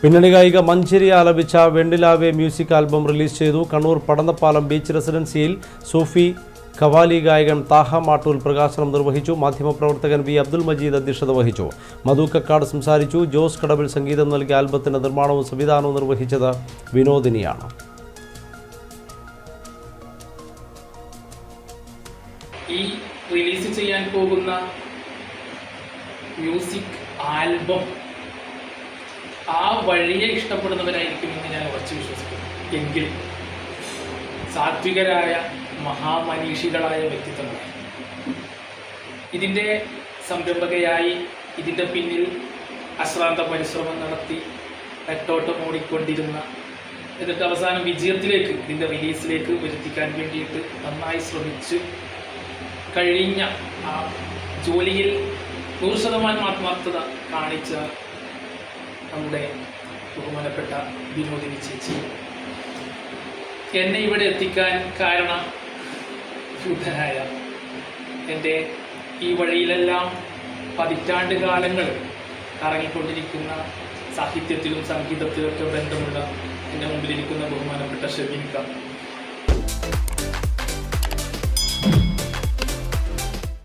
പിന്നണി ഗായിക മഞ്ചേരി ആലപിച്ച വെണ്ടിലാവെ മ്യൂസിക് ആൽബം റിലീസ് ചെയ്തു. കണ്ണൂർ പടന്നപ്പാലം ബീച്ച് റെസിഡൻസിയിൽ സൂഫി ഖവാലി ഗായകൻ താഹ മാട്ടൂൽ പ്രകാശനം നിർവഹിച്ചു. മാധ്യമപ്രവർത്തകൻ വി അബ്ദുൽ മജീദ് അധ്യക്ഷത വഹിച്ചു. മധു കക്കാട് സംസാരിച്ചു. ജോസ് കടവിൽ സംഗീതം നൽകിയ ആൽബത്തിന്റെ നിർമ്മാണവും സംവിധാനവും നിർവഹിച്ചത് വിനോദിനിയാണ്. ഈ റിലീസ് ചെയ്യാൻ പോകുന്ന മ്യൂസിക് ആൽബം ആ വഴിയെ ഇഷ്ടപ്പെടുന്നവരായിരിക്കും എന്ന് ഞാൻ ഉറച്ചു വിശ്വസിക്കുന്നു. എങ്കിലും സാത്വികരായ മഹാമനീഷികളായ വ്യക്തിത്വങ്ങൾ. ഇതിന്റെ സംരംഭകയായി ഇതിന്റെ പിന്നിൽ അശ്രാന്ത പരിശ്രമം നടത്തി നെട്ടോട്ടം ഓടിക്കൊണ്ടിരുന്ന എന്നിട്ട് അവസാനം വിജയത്തിലേക്ക് ഇതിന്റെ റിലീസിലേക്ക് വരുത്തിക്കാൻ വേണ്ടിയിട്ട് നന്നായി ശ്രമിച്ച് കഴിഞ്ഞ ആ ജോലിയിൽ നൂറ് ശതമാനം ആത്മാർത്ഥത കാണിച്ച നമ്മുടെ ബഹുമാനപ്പെട്ട വിനോദിനി ചേച്ചി. എന്നെ ഇവിടെ എത്തിക്കാൻ കാരണം ശുദ്ധനായ എന്റെ ഈ വഴിയിലെല്ലാം പതിറ്റാണ്ട് കാലങ്ങൾ കറങ്ങിക്കൊണ്ടിരിക്കുന്ന സാഹിത്യത്തിലും സംഗീതത്തിലൊക്കെ ബന്ധമുള്ള എന്റെ മുമ്പിലിരിക്കുന്ന ബഹുമാനപ്പെട്ട ഷെബിൻ ഷെബീൻക